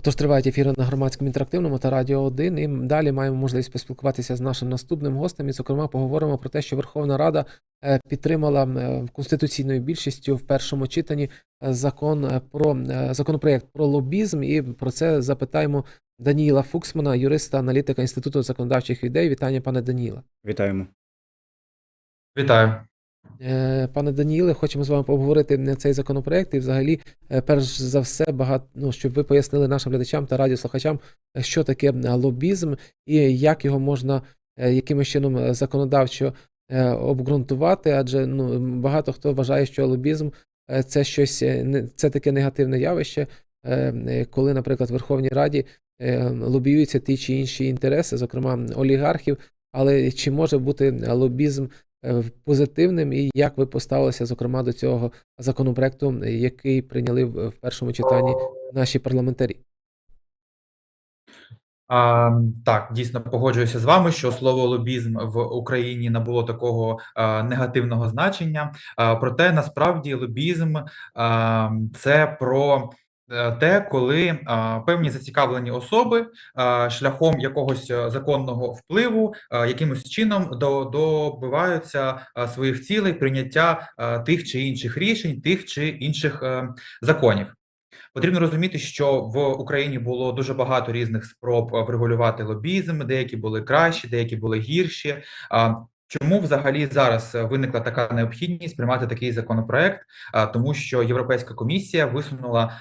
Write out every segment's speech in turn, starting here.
Отож, тривають ефіри на громадському інтерактивному та Радіо 1. І далі маємо можливість поспілкуватися з нашим наступним гостем. І, зокрема, поговоримо про те, що Верховна Рада е, підтримала е, конституційною більшістю в першому читанні е, закон про законопроект про лобізм. І про це запитаємо Даніїла Фуксмана, юриста, аналітика Інституту законодавчих ідей. Вітання, пане Даніїла. Вітаємо. Вітаю. Е, Пане Даніїле, хочемо з вами поговорити цей законопроект. І взагалі, е, перш за все, багато ну, щоб ви пояснили нашим глядачам та радіослухачам, е, що таке е, лобізм і як його можна е, якимось чином е, законодавчо е, обґрунтувати, адже ну, багато хто вважає, що лобізм е, це щось е, це таке негативне явище, е, е, коли, наприклад, в Верховній Раді е, лобіюються ті чи інші інтереси, зокрема олігархів. Але чи може бути лобізм е, позитивним, і як ви поставилися, зокрема, до цього законопроекту, який прийняли в першому читанні наші парламентарі? А, так, дійсно погоджуюся з вами, що слово лобізм в Україні набуло такого а, негативного значення. А, проте насправді лобізм а, це про е, те, коли певні зацікавлені особи шляхом якогось е, законного впливу якимось чином добиваються своїх цілей прийняття тих чи інших рішень, тих чи інших е, законів. Потрібно розуміти, що в Україні було дуже багато різних спроб е, врегулювати лобізм, деякі були кращі, деякі були гірші. Чому взагалі зараз виникла така необхідність приймати такий законопроект? Тому що Європейська комісія висунула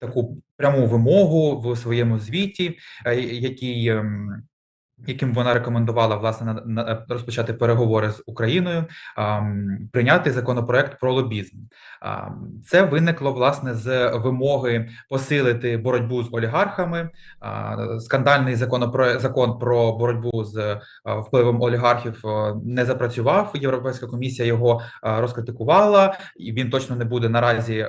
таку пряму вимогу в своєму звіті, е, який ем, яким вона рекомендувала власне на, розпочати переговори з Україною, прийняти законопроект про лобізм. Ам, Це виникло власне з вимоги посилити боротьбу з олігархами. А, Скандальний законопроект закон про боротьбу з а, впливом олігархів а, не запрацював. Європейська комісія його а, розкритикувала, і він точно не буде наразі.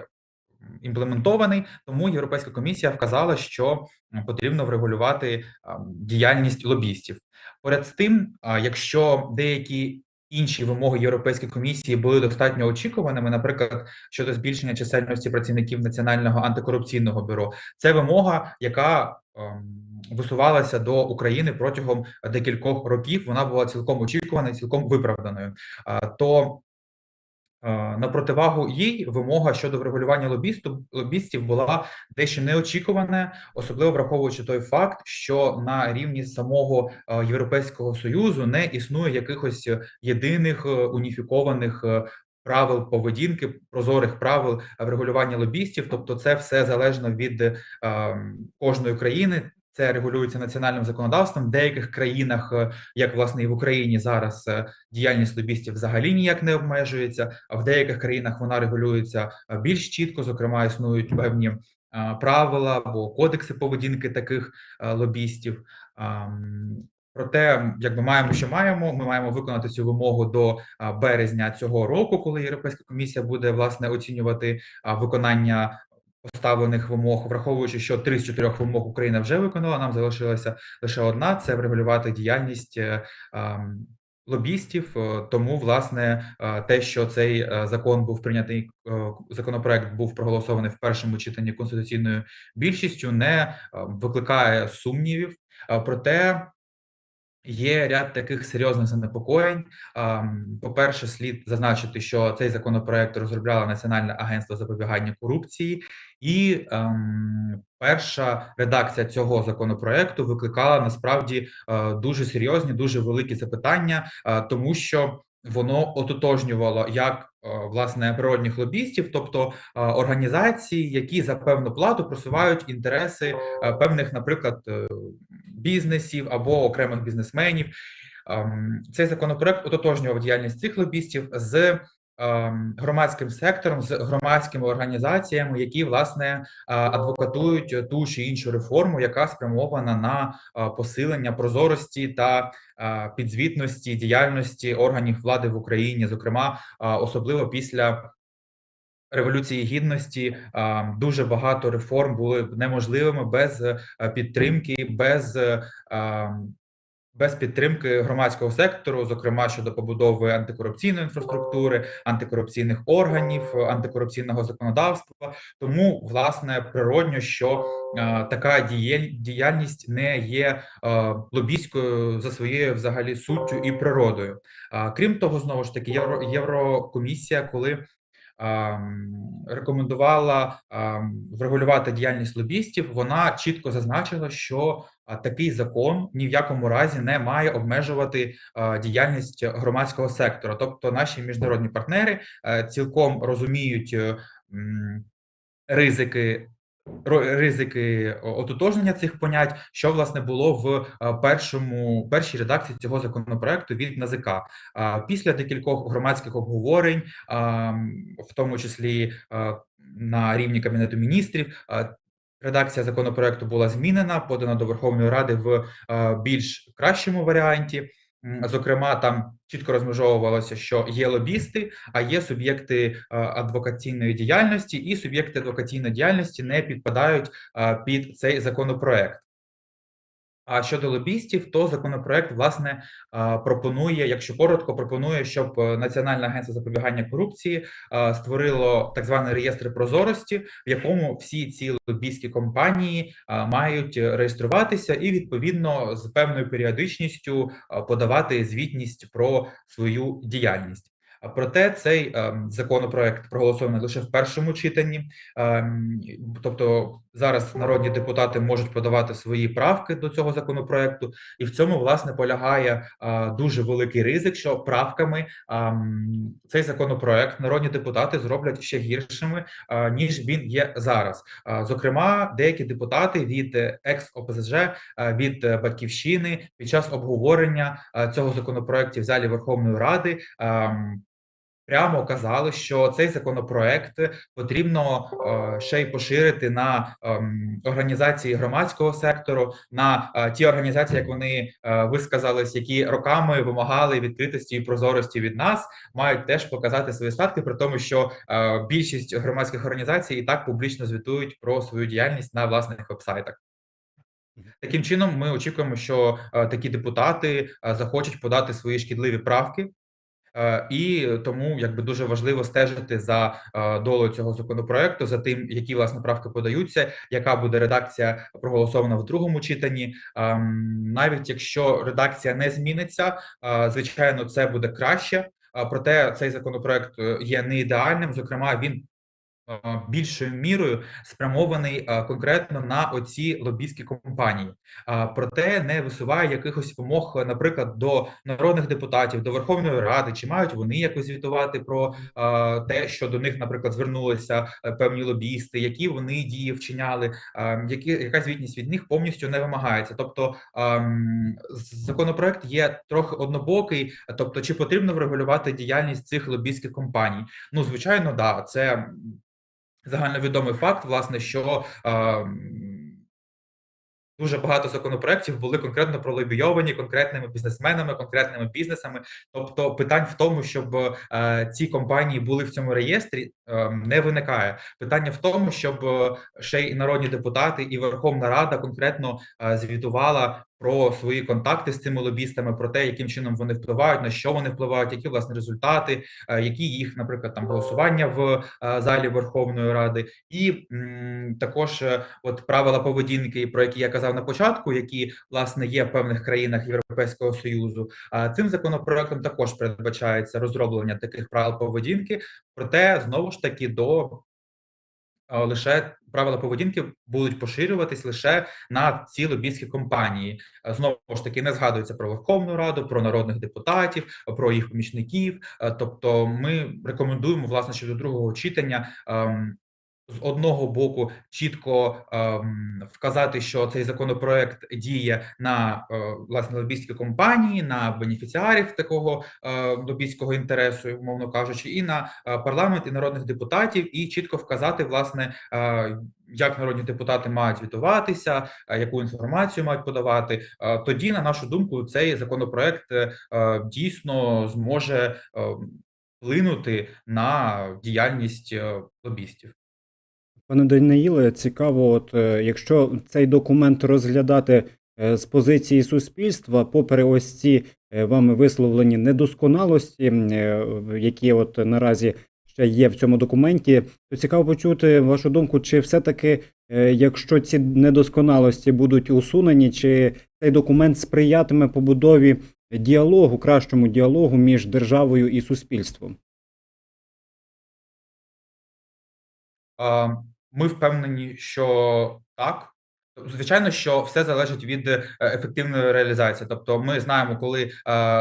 Імплементований, тому Європейська комісія вказала, що потрібно врегулювати діяльність лобістів. Поряд з тим, якщо деякі інші вимоги Європейської комісії були достатньо очікуваними, наприклад, щодо збільшення чисельності працівників Національного антикорупційного бюро, це вимога, яка ем, висувалася до України протягом декількох років. Вона була цілком очікувана цілком виправданою. То На противагу їй вимога щодо врегулювання лобісту лобістів була дещо неочікувана, особливо враховуючи той факт, що на рівні самого е, Європейського союзу не існує якихось єдиних е, уніфікованих е, правил поведінки, прозорих правил врегулювання лобістів. Тобто, це все залежно від е, кожної країни. Це регулюється національним законодавством. В деяких країнах, е, як власне і в Україні, зараз е, діяльність лобістів взагалі ніяк не обмежується. А в деяких країнах вона регулюється е, більш чітко. Зокрема, існують певні правила або кодекси поведінки таких лобістів. Проте, якби маємо, що маємо, ми маємо виконати цю вимогу до березня цього року, коли Європейська комісія буде власне оцінювати виконання поставлених вимог, враховуючи, що три з чотирьох вимог Україна вже виконала. Нам залишилася лише одна: це врегулювати діяльність е, лобістів. Е, Тому, власне, е, те, що цей закон був прийнятий, законопроект був проголосований в першому читанні конституційною більшістю, не викликає сумнівів. Проте Є ряд таких серйозних занепокоєнь. По-перше, слід зазначити, що цей законопроект розробляло Національне агентство запобігання корупції, і ем, перша редакція цього законопроекту викликала насправді е, дуже серйозні, дуже великі запитання, е, тому що воно ототожнювало як е, власне природних лобістів, тобто е, організації, які за певну плату просувають інтереси е, певних, наприклад, е, бізнесів або окремих бізнесменів. Ем, Цей законопроект ототожнював діяльність цих лобістів з громадським сектором, з громадськими організаціями, які власне е, адвокатують ту чи іншу реформу, яка спрямована на е, посилення прозорості та е, підзвітності діяльності органів влади в Україні, зокрема, особливо після. Революції гідності дуже багато реформ були неможливими без підтримки, без е, а, без підтримки громадського сектору, зокрема щодо побудови антикорупційної інфраструктури, антикорупційних органів, антикорупційного законодавства. Тому, власне, природньо, що е, така діяль- діяльність не є е, лобійською за своєю взагалі суттю і природою. Крім того, знову ж таки, Євро, Єврокомісія, коли рекомендувала врегулювати діяльність лобістів, вона чітко зазначила, що такий закон ні в якому разі не має обмежувати діяльність громадського сектора. Тобто, наші міжнародні партнери е, цілком розуміють ризики. Ризики ототожнення цих понять, що власне було в е, першому першій редакції цього законопроекту від НАЗК. Після декількох громадських обговорень, в тому числі на рівні Кабінету міністрів, редакція законопроекту була змінена, подана до Верховної Ради в більш кращому варіанті. Зокрема, там чітко розмежовувалося, що є лобісти, а є суб'єкти е, адвокаційної діяльності, і суб'єкти адвокаційної діяльності не підпадають е, під цей законопроект. А щодо лобістів, то законопроект власне пропонує, якщо коротко, пропонує, щоб е, Національне агентство запобігання корупції створило так званий реєстр прозорості, в якому всі ці лобійські компанії мають реєструватися і відповідно з певною періодичністю подавати звітність про свою діяльність. Проте цей ем, законопроект проголосований лише в першому читанні. Ем, тобто зараз народні депутати можуть подавати свої правки до цього законопроекту, і в цьому власне полягає е, дуже великий ризик, що правками ем, цей законопроект народні депутати зроблять ще гіршими е, ніж він є зараз. Е, Зокрема, деякі депутати від е, екс-ОПЗЖ, е, від е, батьківщини під час обговорення е, цього законопроекту в залі Верховної Ради. ем, Прямо казали, що цей законопроект потрібно е, ще й поширити на ем, організації громадського сектору, на е, ті організації, як вони е, висказались, які роками вимагали відкритості і прозорості від нас, мають теж показати свої статки, при тому, що більшість громадських організацій і так публічно звітують про свою діяльність на власних вебсайтах. Таким чином, ми очікуємо, що такі депутати захочуть подати свої шкідливі правки. Е, І тому якби дуже важливо стежити за долою цього законопроекту, за тим, які власне правки подаються, яка буде редакція проголосована в другому читанні. Ем, Навіть якщо редакція не зміниться, е, звичайно, це буде краще. Е, Проте цей законопроект е, є не ідеальним. Зокрема, він е, більшою мірою спрямований е, конкретно на оці лобійські компанії, а проте не висуває якихось вимог, е, наприклад, до народних депутатів, до Верховної Ради, чи мають вони якось звітувати про е, те, що до них, наприклад, звернулися е, певні лобісти, які вони дії вчиняли, е, які яка звітність від них повністю не вимагається. Тобто законопроект є трохи однобокий, тобто, чи потрібно врегулювати діяльність цих лобійських компаній? Ну, звичайно, да, це загальновідомий факт, власне, що ем, Дуже багато законопроєктів були конкретно пролобійовані конкретними бізнесменами, конкретними бізнесами. Тобто, питань в тому, щоб е, ці компанії були в цьому реєстрі, е, не виникає. Питання в тому, щоб е, ще й народні депутати і Верховна Рада конкретно е, звітувала про свої контакти з цими лобістами, про те, яким чином вони впливають, на що вони впливають, які власне результати, е, які їх, наприклад, там голосування в е, залі Верховної Ради, і м, також е, от правила поведінки, про які я казав на початку, які власне є в певних країнах Європейського союзу. А цим законопроектом також передбачається розроблення таких правил поведінки, проте знову ж таки до лише правила поведінки будуть поширюватись лише на ці лобійські компанії. Знову ж таки, не згадується про Верховну Раду, про народних депутатів, про їх помічників. Тобто, ми рекомендуємо власне ще до другого читання. З одного боку чітко ем, вказати, що цей законопроект діє на е, власне лобійські компанії, на бенефіціарів такого е, лобійського інтересу, умовно кажучи, і на е, парламент і народних депутатів, і чітко вказати, власне, е, як народні депутати мають звітуватися, е, яку інформацію мають подавати. Е, тоді, на нашу думку, цей законопроект дійсно зможе вплинути на діяльність лобістів. Пане Даниїле, цікаво, от е, якщо цей документ розглядати е, з позиції суспільства, попри ось ці е, вами висловлені недосконалості, які от наразі ще є в цьому документі, то цікаво почути вашу думку, чи все-таки, якщо ці недосконалості будуть усунені, чи цей документ сприятиме побудові діалогу, кращому діалогу між державою і суспільством? Ми впевнені, що так. Звичайно, що все залежить від е, ефективної реалізації. Тобто, ми знаємо, коли е,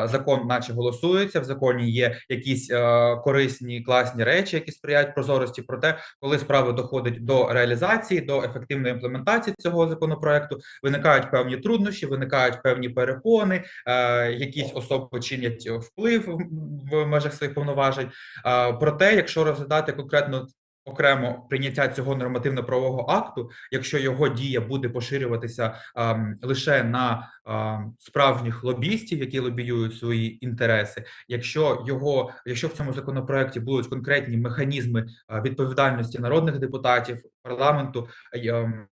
закон, наче голосується, в законі є якісь е, корисні класні речі, які сприяють прозорості. Проте, коли справа доходить до реалізації, до ефективної імплементації цього законопроекту, виникають певні труднощі, виникають певні перепони, е, якісь особи чинять вплив в, межах своїх повноважень. Е, проте, якщо розглядати конкретно окремо прийняття цього нормативно-правового акту, якщо його дія буде поширюватися ем, лише на ем, справжніх лобістів, які лобіюють свої інтереси, якщо його, якщо в цьому законопроекті будуть конкретні механізми е, відповідальності народних депутатів парламенту. ем,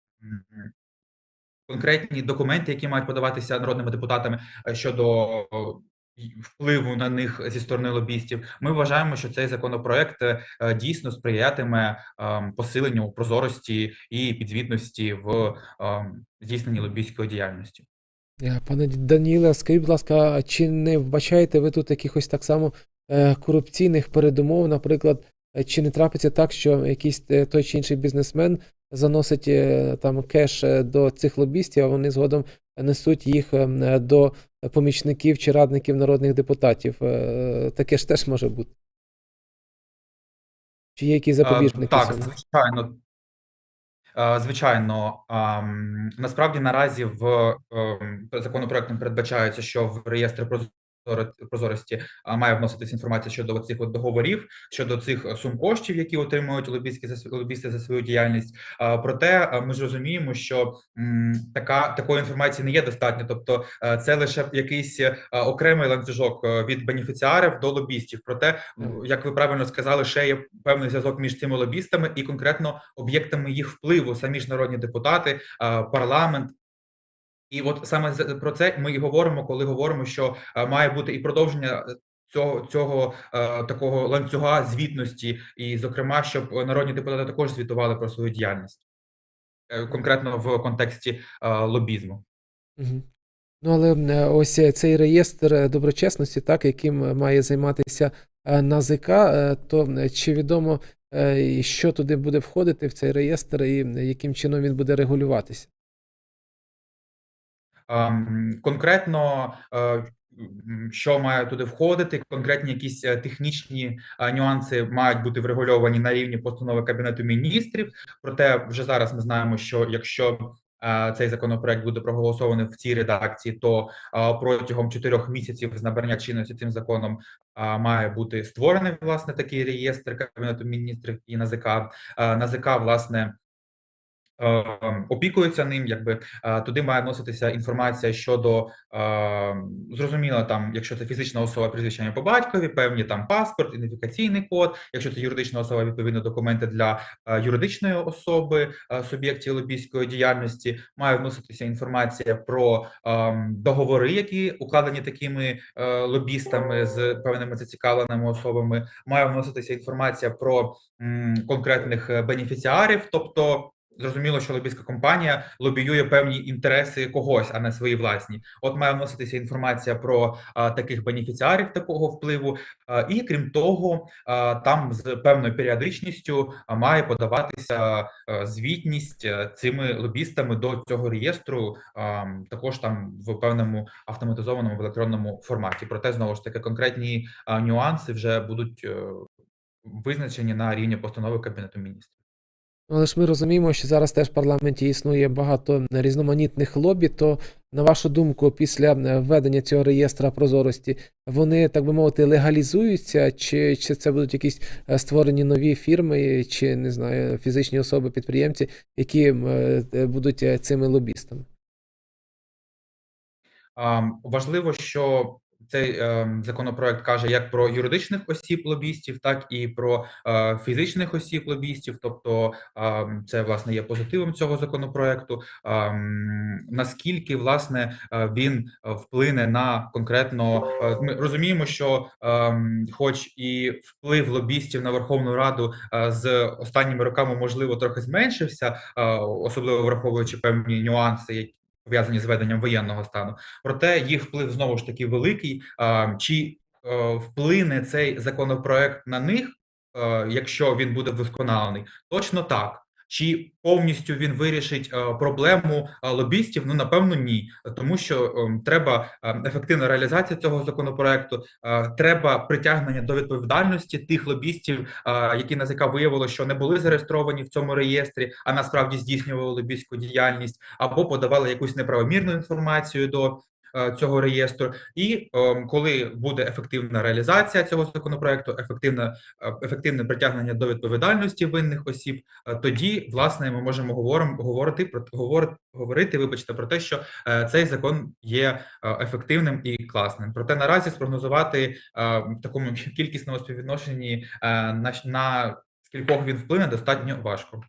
Конкретні документи, які мають подаватися народними депутатами е, щодо впливу на них зі сторони лобістів. Ми вважаємо, що цей законопроект е, е, дійсно сприятиме ем, посиленню прозорості і підзвітності в ем, здійсненні лобійської діяльності. Е, Пане Даніле, скажіть, будь ласка, чи не вбачаєте ви тут якихось так само е, корупційних передумов? Наприклад, е, чи не трапиться так, що якийсь е, той чи інший бізнесмен заносить е, там кеш е, до цих лобістів, а вони згодом несуть їх е, до помічників чи радників народних депутатів? Е, Таке ж теж може бути. Чи є якісь запобіжники? Е, Так, звичайно. Е, Звичайно, насправді наразі в ем, законопроектом передбачається, що в реєстр прозорості має вноситися інформація щодо цих от договорів, щодо цих е, сум коштів, які отримують лобістські за лобісти за свою діяльність. А, Проте ми ж розуміємо, що м, така такої інформації не є достатньо. Тобто, е, це лише якийсь е, окремий ланцюжок від бенефіціарів до лобістів. Проте, як ви правильно сказали, ще є певний зв'язок між цими лобістами і конкретно об'єктами їх впливу, самі ж народні депутати, парламент. І от саме про це ми і говоримо, коли говоримо, що е, має бути і продовження е, цього цього е, такого ланцюга звітності, і, зокрема, щоб народні депутати також звітували про свою діяльність, Е, конкретно в контексті е, лобізму. Мгм. Ну, але е, ось цей реєстр доброчесності, так, яким має займатися НАЗК, то чи відомо, що туди буде входити в цей реєстр і яким чином він буде регулюватися? Ем, Конкретно, е, що має туди входити, конкретні якісь е, технічні е, нюанси мають бути врегульовані на рівні постанови Кабінету міністрів. Проте вже зараз ми знаємо, що якщо цей законопроект буде проголосований в цій редакції, то протягом чотирьох місяців з набрання чинності цим законом має бути створений власне такий реєстр Кабінету міністрів і НАЗК. НАЗК, власне. Е, Опікується ним, якби е, туди має вноситися інформація щодо е, зрозуміло, там, якщо це фізична особа, прізвище ім'я по батькові, певні там паспорт, ідентифікаційний код. Якщо це юридична особа, відповідно документи для юридичної особи, суб'єктів лобійської діяльності. Має вноситися інформація про договори, які укладені такими лобістами з певними зацікавленими особами. Має вноситися інформація про конкретних бенефіціарів, тобто. Зрозуміло, що лобістська компанія лобіює певні інтереси когось, а не свої власні. От має вноситися інформація про а, таких бенефіціарів такого впливу. А, і крім того, а, там з певною періодичністю має подаватися а, звітність цими лобістами до цього реєстру, а, також там в певному автоматизованому електронному форматі. Проте знову ж таки конкретні а, нюанси вже будуть е, визначені на рівні постанови Кабінету міністрів. Ну, але ж ми розуміємо, що зараз теж в парламенті існує багато різноманітних лобі, то, на вашу думку, після е, введення цього реєстра прозорості, вони, так би мовити, легалізуються, чи, чи це будуть якісь е, створені нові фірми, чи не знаю, фізичні особи, підприємці, які е, будуть цими лобістами? Важливо, що цей ем, законопроект каже як про юридичних осіб лобістів, так і про е, фізичних осіб лобістів. Тобто, ем, це власне є позитивом цього законопроекту. Наскільки власне е, він е, вплине на конкретно, е, ми розуміємо, що хоч і вплив лобістів на Верховну Раду е, з останніми роками можливо трохи зменшився, е, особливо враховуючи певні нюанси, які пов'язані з веденням воєнного стану. Проте їх вплив знову ж таки великий. Чи е, вплине цей законопроект на них, е, якщо він буде вдосконалений? Точно так. Чи повністю він вирішить е, проблему е, лобістів? Ну напевно, ні, тому що е, треба ефективна реалізація цього законопроекту. Треба притягнення до відповідальності тих лобістів, які НАЗК виявило, що не були зареєстровані в цьому реєстрі, а насправді здійснювали лобістську діяльність, або подавали якусь неправомірну інформацію до цього реєстру. І е, коли буде ефективна реалізація цього законопроекту, ефективне, е, ефективне притягнення до відповідальності винних осіб, е, тоді власне ми можемо говоримо говорити про говорити, говорити, вибачте, про те, що е, цей закон є е, ефективним і класним. Проте наразі спрогнозувати е, в такому кількісному співвідношенні е, на, на скількох він вплине достатньо важко.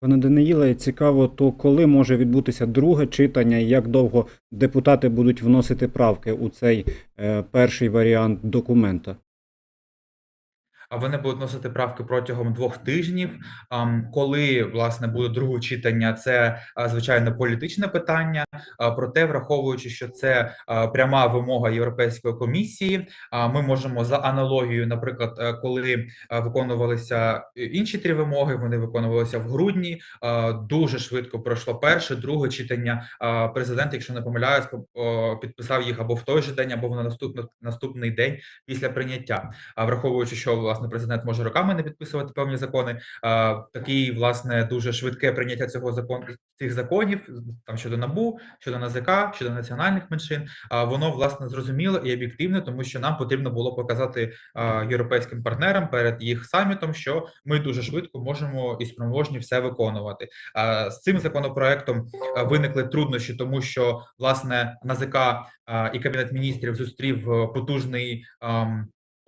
Пане Даниїле, цікаво, то коли може відбутися друге читання і як довго депутати будуть вносити правки у цей е, перший варіант документа? Вони будуть носити правки протягом двох тижнів. Коли власне буде друге читання, це звичайно політичне питання. Проте, враховуючи, що це пряма вимога Європейської комісії, ми можемо за аналогією, наприклад, е, коли виконувалися інші три вимоги, вони виконувалися в грудні. Дуже швидко пройшло перше, друге читання. Президент, якщо не помиляюсь, по- підписав їх або в той же день, або на наступний наступний день після прийняття. Враховуючи, що власне президент може роками не підписувати певні закони, а, такий власне дуже швидке прийняття цього закону цих законів там щодо набу, щодо НАЗК, щодо національних меншин. А воно власне зрозуміло і об'єктивне, тому що нам потрібно було показати європейським партнерам перед їх самітом, що ми дуже швидко можемо і спроможні все виконувати. А, з цим законопроектом виникли труднощі, тому що власне НАЗК і кабінет міністрів зустрів е, потужний.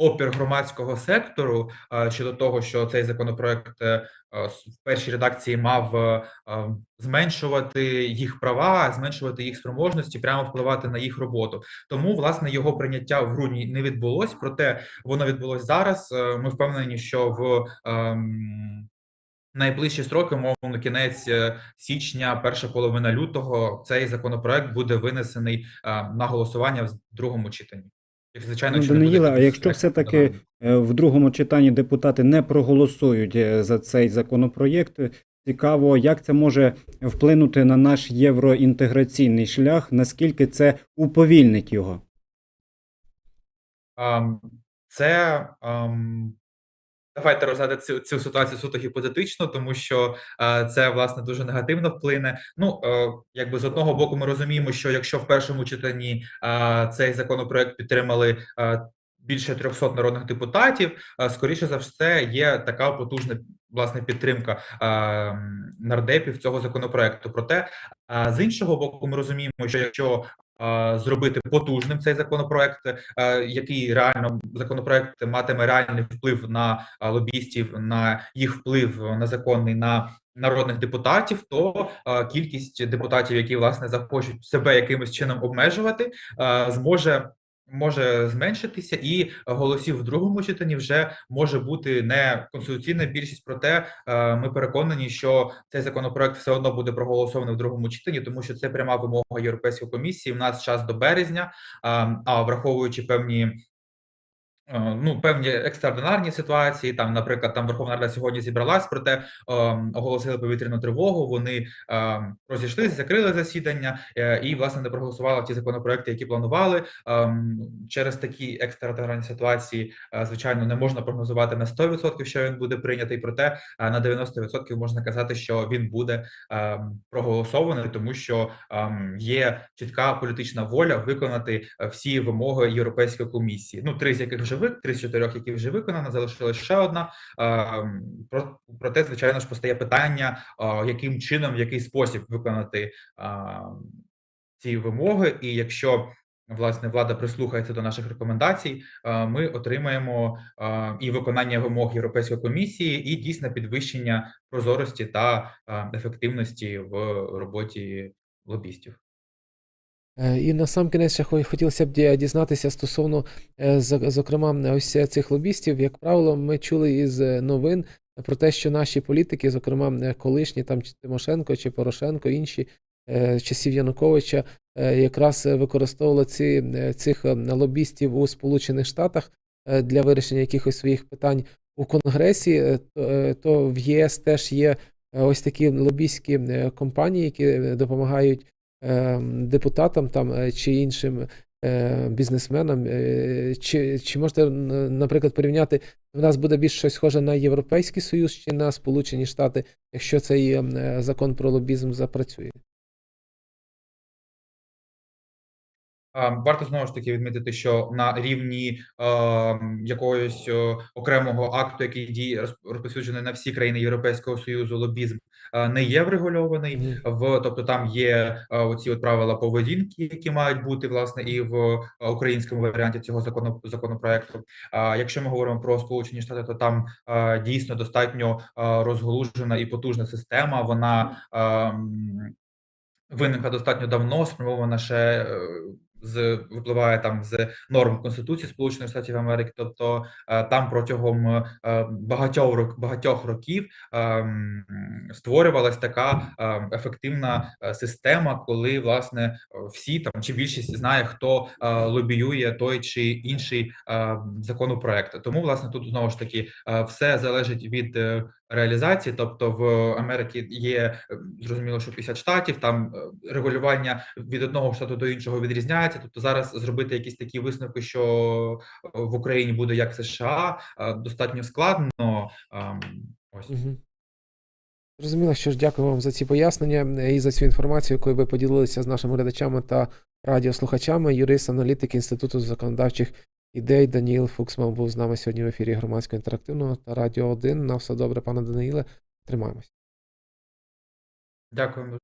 Опір громадського сектору е, щодо того, що цей законопроект е, е, в першій редакції мав зменшувати їх права, зменшувати їх спроможності, прямо впливати на їх роботу. Тому власне його прийняття в грудні не відбулось, проте воно відбулось зараз. Ми впевнені, що в ем, найближчі строки, мовно, кінець січня, перша половина лютого, цей законопроект буде винесений на голосування в другому читанні. Як звичайно, Ну, Даниїле, а якщо екстрасних все-таки е, в другому читанні депутати не проголосують е, за цей законопроєкт, цікаво, як це може вплинути на наш євроінтеграційний шлях, наскільки це уповільнить його? Це давайте розглядати цю, цю ситуацію суто гіпотетично, тому що е, це власне дуже негативно вплине. Ну е, якби з одного боку, ми розуміємо, що якщо в першому читанні е, цей законопроект підтримали. е, Більше 300 народних депутатів, е, скоріше за все, є така потужна власне підтримка е, нардепів цього законопроекту. Проте е, з іншого боку, ми розуміємо, що якщо зробити потужним цей законопроект, е, який реально законопроект матиме реальний вплив на лобістів, на їх вплив на законний на народних депутатів, то кількість депутатів, які власне захочуть себе якимось чином обмежувати, е, зможе. Може зменшитися, і голосів в другому читанні вже може бути не конституційна більшість. Проте е, ми переконані, що цей законопроект все одно буде проголосований в другому читанні, тому що це пряма вимога Європейської комісії. У нас час до березня, а, а враховуючи певні. Е, Ну, певні екстраординарні ситуації, там, наприклад, там Верховна Рада сьогодні зібралась, проте е, оголосили повітряну тривогу. Вони е, розійшлися, закрили засідання е, і власне не проголосували ті законопроекти, які планували. Ем, через такі екстраординарні ситуації, е, звичайно, не можна прогнозувати на 100%, що він буде прийнятий. Проте е, на 90% можна казати, що він буде ем, проголосований, тому що ем, є чітка політична воля виконати е, всі вимоги Європейської комісії. Ну, три з яких вже ви три з чотирьох, які вже виконано, залишилась ще одна. Про проте, звичайно ж, постає питання, е, яким чином, в який спосіб виконати ем, ці вимоги, і якщо власне влада прислухається до наших рекомендацій, е, ми отримаємо е, і виконання вимог Європейської комісії, і дійсно підвищення прозорості та е, ефективності в роботі лобістів. Е, І на сам кінець ще хо- хотілося б ді- дізнатися стосовно, е, зокрема, ось цих лобістів. Як правило, ми чули із е, новин про те, що наші політики, зокрема е, колишні там чи Тимошенко чи Порошенко, інші е, часів Януковича, е, якраз е, використовували ці, е, цих е, лобістів у Сполучених Штатах е, для вирішення якихось своїх питань у Конгресі. Е, То, е, в ЄС теж є е, ось такі лобістські е, компанії, які е, допомагають е, депутатам там е, чи іншим е, бізнесменам. Е, Чи, чи можете, наприклад, порівняти, в нас буде більш щось схоже на Європейський Союз чи на Сполучені Штати, якщо цей е, закон про лобізм запрацює? Варто знову ж таки відмітити, що на рівні е, якогось е, окремого акту, який діє розп- розповсюджений на всі країни Європейського союзу, лобізм е, не є врегульований. В тобто там є е, оці от правила поведінки, які мають бути власне і в е, українському варіанті цього закону законопроекту. А якщо ми говоримо про Сполучені Штати, то там е, дійсно достатньо е, розголужена і потужна система. Вона е, виникла достатньо давно, спрямована ще е, з випливає там з норм Конституції Сполучених Штатів Америки. Тобто е, там протягом е, багатьох рок- багатьох років ем, створювалась така е, ефективна е, система, коли власне е, всі там чи більшість знає, хто е, лобіює той чи інший е, законопроект. Тому власне тут знову ж таки е, все залежить від е, реалізації. Тобто в Америці є е, зрозуміло, що 50 штатів, там е, регулювання від одного штату до іншого відрізняється. Тобто зараз зробити якісь такі висновки, що е, в Україні буде як США, е, достатньо складно. Ем, Ось. Мгм. Зрозуміло, що ж дякую вам за ці пояснення е, і за цю інформацію, якою ви поділилися з нашими глядачами та радіослухачами. Юрист, аналітик Інституту законодавчих ідей Даніїл Фуксман був з нами сьогодні в ефірі громадського інтерактивного та Радіо 1. На все добре, пане Даниїле. Тримаємось. Дякую.